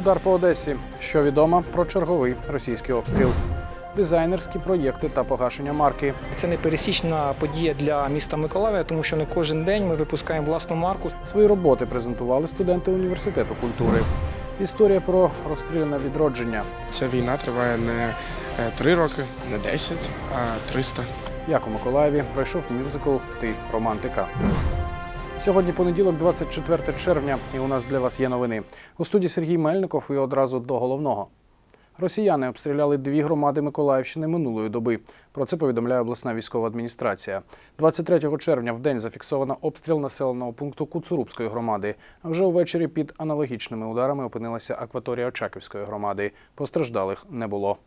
Удар по Одесі. Що відомо про черговий російський обстріл, дизайнерські проєкти та погашення марки. Це не пересічна подія для міста Миколаїва, тому що не кожен день ми випускаємо власну марку. Свої роботи презентували студенти університету культури. Історія про розстріляне відродження. Ця війна триває не е, три роки, не 10, а 300. Як у Миколаєві пройшов мюзикл Ти романтика. Сьогодні понеділок, 24 червня, і у нас для вас є новини. У студії Сергій Мельников і одразу до головного. Росіяни обстріляли дві громади Миколаївщини минулої доби. Про це повідомляє обласна військова адміністрація. 23 червня в день зафіксовано обстріл населеного пункту Куцурубської громади. А вже увечері під аналогічними ударами опинилася акваторія Очаківської громади. Постраждалих не було.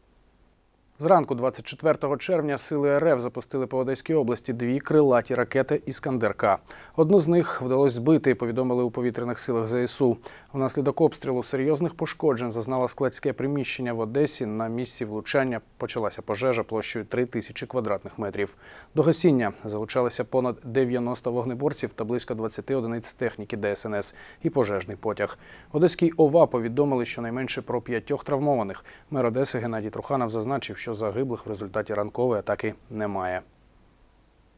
Зранку, 24 червня, сили РФ запустили по Одеській області дві крилаті ракети «Іскандер-К». Одну з них вдалося збити, повідомили у повітряних силах ЗСУ. Внаслідок обстрілу серйозних пошкоджень зазнало складське приміщення в Одесі. На місці влучання почалася пожежа площею 3 тисячі квадратних метрів. До гасіння залучалися понад 90 вогнеборців та близько 20 одиниць техніки ДСНС і пожежний потяг. В Одеській ОВА повідомили щонайменше про п'ятьох травмованих. Мер Одеси Геннадій Труханов зазначив, що загиблих в результаті ранкової атаки немає.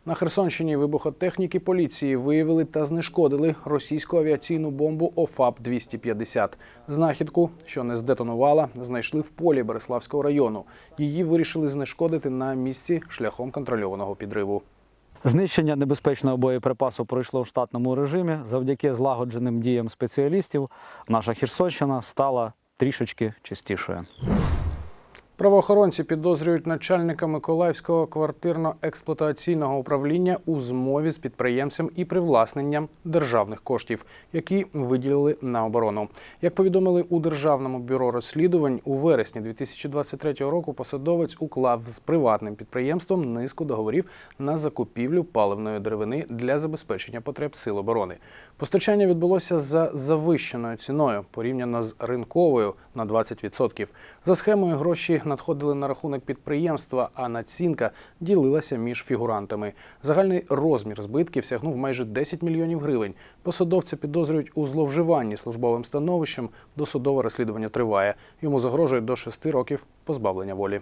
На Херсонщині вибухотехніки поліції виявили та знешкодили російську авіаційну бомбу ОФАП-250. Знахідку, що не здетонувала, знайшли в полі Береславського району. Її вирішили знешкодити на місці шляхом контрольованого підриву. Знищення небезпечного боєприпасу пройшло в штатному режимі. Завдяки злагодженим діям спеціалістів наша Херсонщина стала трішечки чистішою. Правоохоронці підозрюють начальника Миколаївського квартирно-експлуатаційного управління у змові з підприємцем і привласненням державних коштів, які виділили на оборону. Як повідомили у Державному бюро розслідувань, у вересні 2023 року посадовець уклав з приватним підприємством низку договорів на закупівлю паливної деревини для забезпечення потреб сил оборони. Постачання відбулося за завищеною ціною порівняно з ринковою на 20%. За схемою гроші надходили на рахунок підприємства, а націнка ділилася між фігурантами. Загальний розмір збитків сягнув майже 10 мільйонів гривень. Посадовця підозрюють у зловживанні службовим становищем. Досудове розслідування триває. Йому загрожує до 6 років позбавлення волі.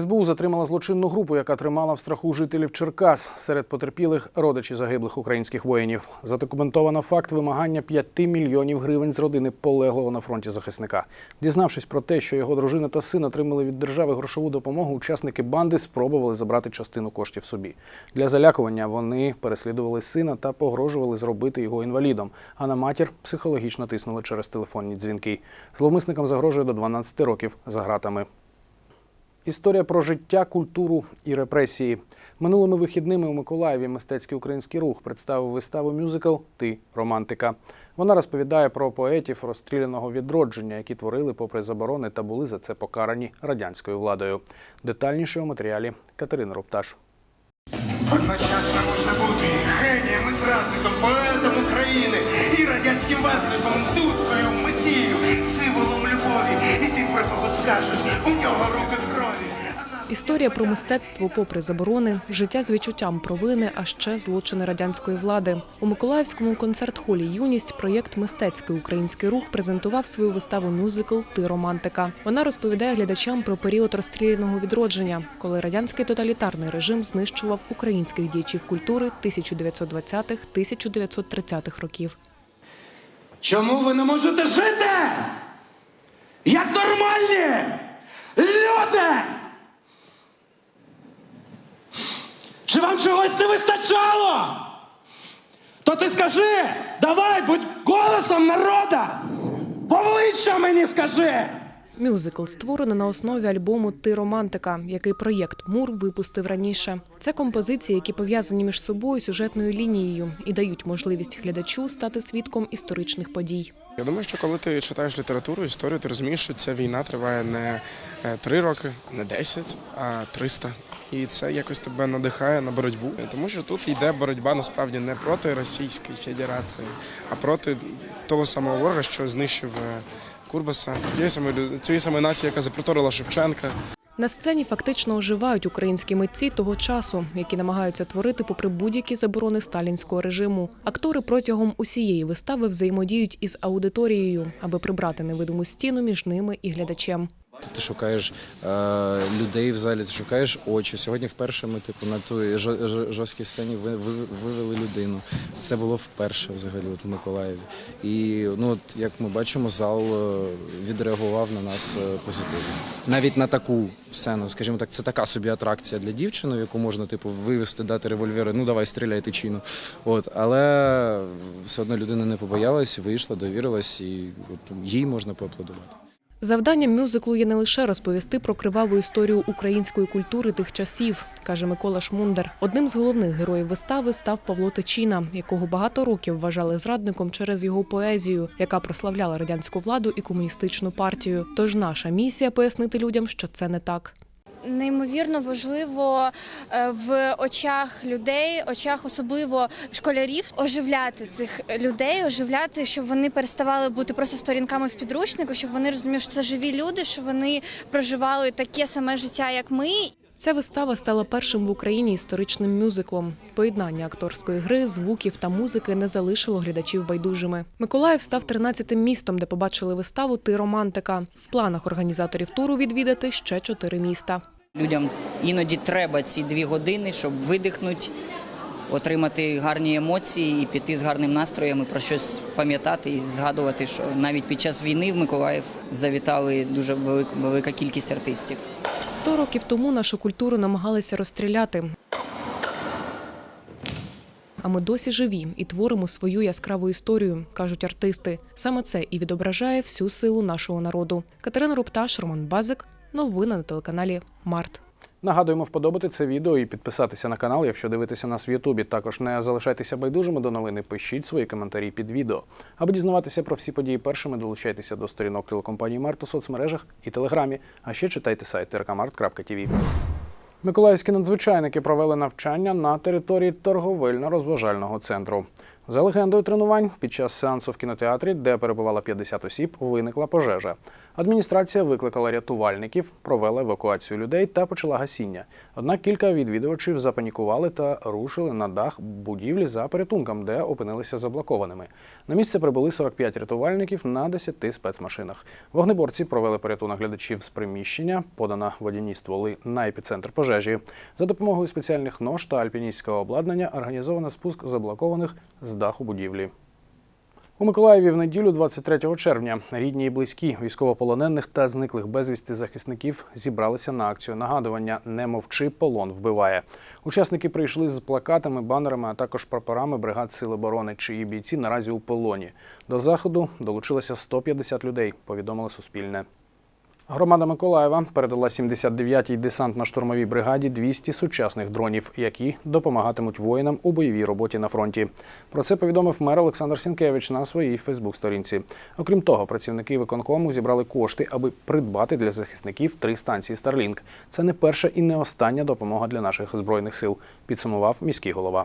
СБУ затримала злочинну групу, яка тримала в страху жителів Черкас. Серед потерпілих родичі загиблих українських воїнів. Задокументовано факт вимагання 5 мільйонів гривень з родини полеглого на фронті захисника. Дізнавшись про те, що його дружина та син отримали від держави грошову допомогу, учасники банди спробували забрати частину коштів собі. Для залякування вони переслідували сина та погрожували зробити його інвалідом. А на матір психологічно тиснули через телефонні дзвінки. Зловмисникам загрожує до 12 років за гратами. Історія про життя, культуру і репресії. Минулими вихідними у Миколаєві мистецький український рух представив виставу мюзикл Ти романтика. Вона розповідає про поетів розстріляного відродження, які творили попри заборони та були за це покарані радянською владою. Детальніше у матеріалі Катерини Рупташ. Одночасно можна бути генієм і зрадником, поетом України і радянським весником, дудкою, месією, символом любові. І ти про кого скажеш, у нього руки. Історія про мистецтво, попри заборони, життя з відчуттям провини, а ще злочини радянської влади. У Миколаївському концерт-холі Юність проєкт Мистецький український рух презентував свою виставу мюзикл Ти романтика. Вона розповідає глядачам про період розстріляного відродження, коли радянський тоталітарний режим знищував українських діячів культури 1920-1930-х років. Чому ви не можете жити? Як нормальні люди! Чи вам чогось не вистачало? То ти скажи, давай, будь голосом народа! В обличчя мені скажи! Мюзикл створений на основі альбому Ти романтика, який проєкт Мур випустив раніше. Це композиції, які пов'язані між собою сюжетною лінією і дають можливість глядачу стати свідком історичних подій. Я думаю, що коли ти читаєш літературу, історію, ти розумієш, що ця війна триває не е, три роки, не 10, а 300. І це якось тебе надихає на боротьбу, тому що тут йде боротьба насправді не проти Російської Федерації, а проти того самого ворога, що знищив е, Курбаса, тієї самої цієї самої нації, яка запроторила Шевченка. На сцені фактично оживають українські митці того часу, які намагаються творити попри будь-які заборони сталінського режиму. Актори протягом усієї вистави взаємодіють із аудиторією, аби прибрати невидиму стіну між ними і глядачем. Ти шукаєш е, людей в залі, ти шукаєш очі. Сьогодні вперше ми типу на той жо- жо- жорсткій сцені ви, ви, вивели людину. Це було вперше взагалі от в Миколаєві. І ну от як ми бачимо, зал е, відреагував на нас е, позитивно. Навіть на таку сцену, скажімо так, це така собі атракція для дівчини, яку можна типу вивести, дати револьвери. Ну давай стріляй тичину. От, але все одно людина не побоялась, вийшла, довірилась, і от, їй можна поаплодувати. Завданням мюзиклу є не лише розповісти про криваву історію української культури тих часів, каже Микола Шмундер. Одним з головних героїв вистави став Павло Течіна, якого багато років вважали зрадником через його поезію, яка прославляла радянську владу і комуністичну партію. Тож наша місія пояснити людям, що це не так. Неймовірно важливо е, в очах людей, очах особливо школярів, оживляти цих людей, оживляти, щоб вони переставали бути просто сторінками в підручнику, щоб вони розуміли, що це живі люди, що вони проживали таке саме життя, як ми, Ця вистава стала першим в Україні історичним мюзиклом. Поєднання акторської гри, звуків та музики не залишило глядачів байдужими. Миколаїв став 13-тим містом, де побачили виставу Ти романтика. В планах організаторів туру відвідати ще чотири міста. Людям іноді треба ці дві години, щоб видихнути, отримати гарні емоції і піти з гарним настроєм і про щось пам'ятати і згадувати, що навіть під час війни в Миколаїв завітали дуже велика, кількість артистів. Сто років тому нашу культуру намагалися розстріляти. А ми досі живі і творимо свою яскраву історію, кажуть артисти. Саме це і відображає всю силу нашого народу. Катерина Рупташ, Роман Базик. Новини на телеканалі Март. Нагадуємо вподобати це відео і підписатися на канал, якщо дивитеся нас в Ютубі. Також не залишайтеся байдужими до новини. Пишіть свої коментарі під відео. Аби дізнаватися про всі події першими, долучайтеся до сторінок телекомпанії Март у соцмережах і телеграмі. А ще читайте сайт rkmart.tv. Миколаївські надзвичайники провели навчання на території торговельно-розважального центру. За легендою тренувань, під час сеансу в кінотеатрі, де перебувало 50 осіб, виникла пожежа. Адміністрація викликала рятувальників, провела евакуацію людей та почала гасіння. Однак кілька відвідувачів запанікували та рушили на дах будівлі за порятунком, де опинилися заблокованими. На місце прибули 45 рятувальників на 10 спецмашинах. Вогнеборці провели порятунок глядачів з приміщення, подана водяні стволи на епіцентр пожежі. За допомогою спеціальних нож та альпіністського обладнання організовано спуск заблокованих з даху будівлі. У Миколаєві в неділю, 23 червня, рідні і близькі військовополонених та зниклих безвісти захисників зібралися на акцію нагадування Не мовчи, полон вбиває. Учасники прийшли з плакатами, банерами, а також прапорами бригад Сил оборони, чиї бійці наразі у полоні. До заходу долучилося 150 людей. Повідомили Суспільне. Громада Миколаєва передала 79-й десантно-штурмовій бригаді 200 сучасних дронів, які допомагатимуть воїнам у бойовій роботі на фронті. Про це повідомив мер Олександр Сінкевич на своїй Фейсбук-сторінці. Окрім того, працівники виконкому зібрали кошти, аби придбати для захисників три станції Starlink. Це не перша і не остання допомога для наших збройних сил, підсумував міський голова.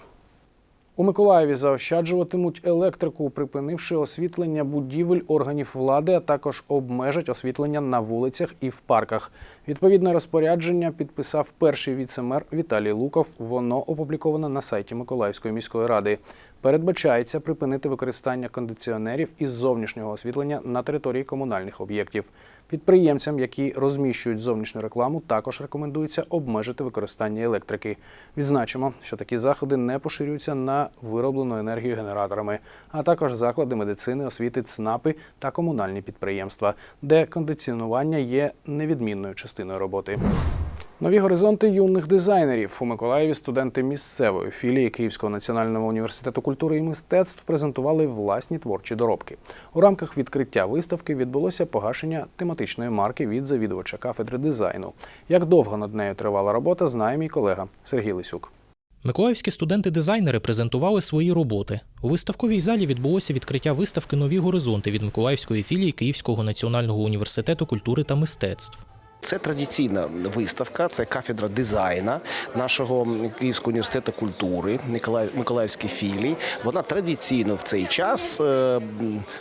У Миколаєві заощаджуватимуть електрику, припинивши освітлення будівель органів влади, а також обмежать освітлення на вулицях і в парках. Відповідне розпорядження підписав перший віцемер Віталій Луков. Воно опубліковано на сайті Миколаївської міської ради. Передбачається припинити використання кондиціонерів із зовнішнього освітлення на території комунальних об'єктів. Підприємцям, які розміщують зовнішню рекламу, також рекомендується обмежити використання електрики. Відзначимо, що такі заходи не поширюються на вироблену енергію генераторами, а також заклади медицини, освіти, ЦНАПи та комунальні підприємства, де кондиціонування є невідмінною частиною роботи. Нові горизонти юних дизайнерів у Миколаєві студенти місцевої філії Київського національного університету культури і мистецтв презентували власні творчі доробки. У рамках відкриття виставки відбулося погашення тематичної марки від завідувача кафедри дизайну. Як довго над нею тривала робота, знає мій колега Сергій Лисюк. Миколаївські студенти-дизайнери презентували свої роботи. У виставковій залі відбулося відкриття виставки Нові горизонти від Миколаївської філії Київського національного університету культури та мистецтв. Це традиційна виставка, це кафедра дизайна нашого Київського університету культури, Миколаїв, Миколаївській філії. Вона традиційно в цей час е,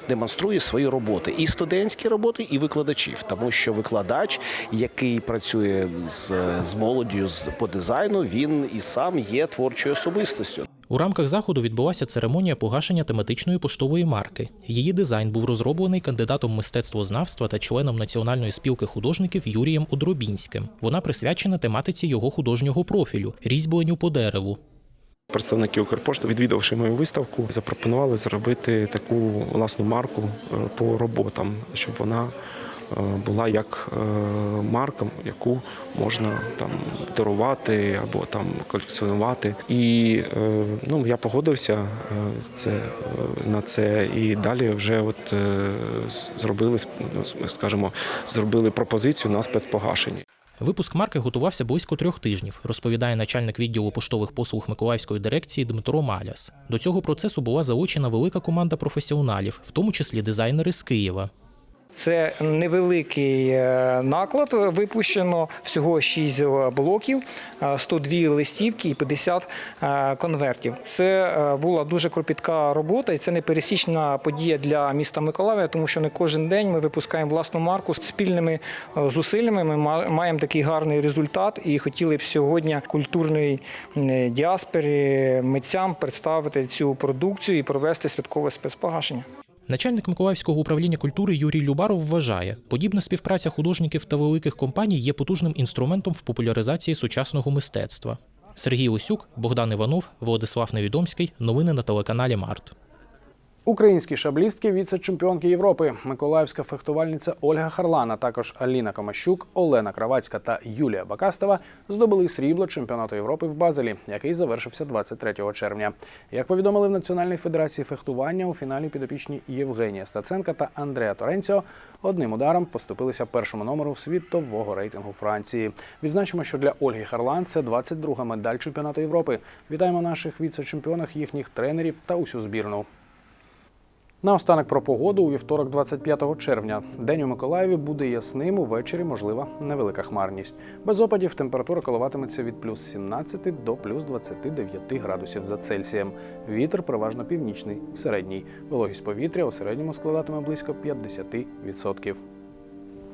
демонструє свої роботи, і студентські роботи, і викладачів, тому що викладач, який працює з, з молоддю з по дизайну, він і сам є творчою особистостю. У рамках заходу відбулася церемонія погашення тематичної поштової марки. Її дизайн був розроблений кандидатом мистецтвознавства та членом Національної спілки художників Юрієм Одробінським. Вона присвячена тематиці його художнього профілю різьбленню по дереву. Представники Укрпошти, відвідавши мою виставку, запропонували зробити таку власну марку е, по роботам, щоб вона була як е, марка, яку можна там дарувати або там колекціонувати. І е, ну, я погодився е, це, е, на це, і далі вже от е, зробили, ну, скажімо, зробили пропозицію на спецпогашення. Випуск марки готувався близько трьох тижнів, розповідає начальник відділу поштових послуг Миколаївської дирекції Дмитро Маляс. До цього процесу була залучена велика команда професіоналів, в тому числі дизайнери з Києва. Це невеликий е, наклад. Випущено всього 6 блоків, е, 102 листівки і 50 е, конвертів. Це е, була дуже кропітка робота, і це непересічна подія для міста Миколаїва, тому що не кожен день ми випускаємо власну марку спільними е, зусиллями. Ми ма- маємо такий гарний результат і хотіли б сьогодні культурної е, діаспорі митцям представити цю продукцію і провести святкове спецпогашення. Начальник Миколаївського управління культури Юрій Любаров вважає, подібна співпраця художників та великих компаній є потужним інструментом в популяризації сучасного мистецтва. Сергій Лисюк, Богдан Іванов, Владислав Невідомський. Новини на телеканалі Март. Українські шаблістки віце-чемпіонки Європи, миколаївська фехтувальниця Ольга Харлан, а також Аліна Комащук, Олена Кравацька та Юлія Бакастова здобули срібло чемпіонату Європи в Базелі, який завершився 23 червня. Як повідомили в Національній федерації фехтування, у фіналі підопічні Євгенія Стаценка та Андреа Торенціо одним ударом поступилися першому номеру світового рейтингу Франції. Відзначимо, що для Ольги Харлан це 22-га медаль чемпіонату Європи. Вітаємо наших віце-чемпіонах, їхніх тренерів та усю збірну. Наостанок про погоду у вівторок, 25 червня. День у Миколаєві буде ясним, увечері можлива невелика хмарність. Без опадів температура коливатиметься від плюс 17 до плюс 29 градусів за Цельсієм. Вітер переважно північний, середній. Вологість повітря у середньому складатиме близько 50%.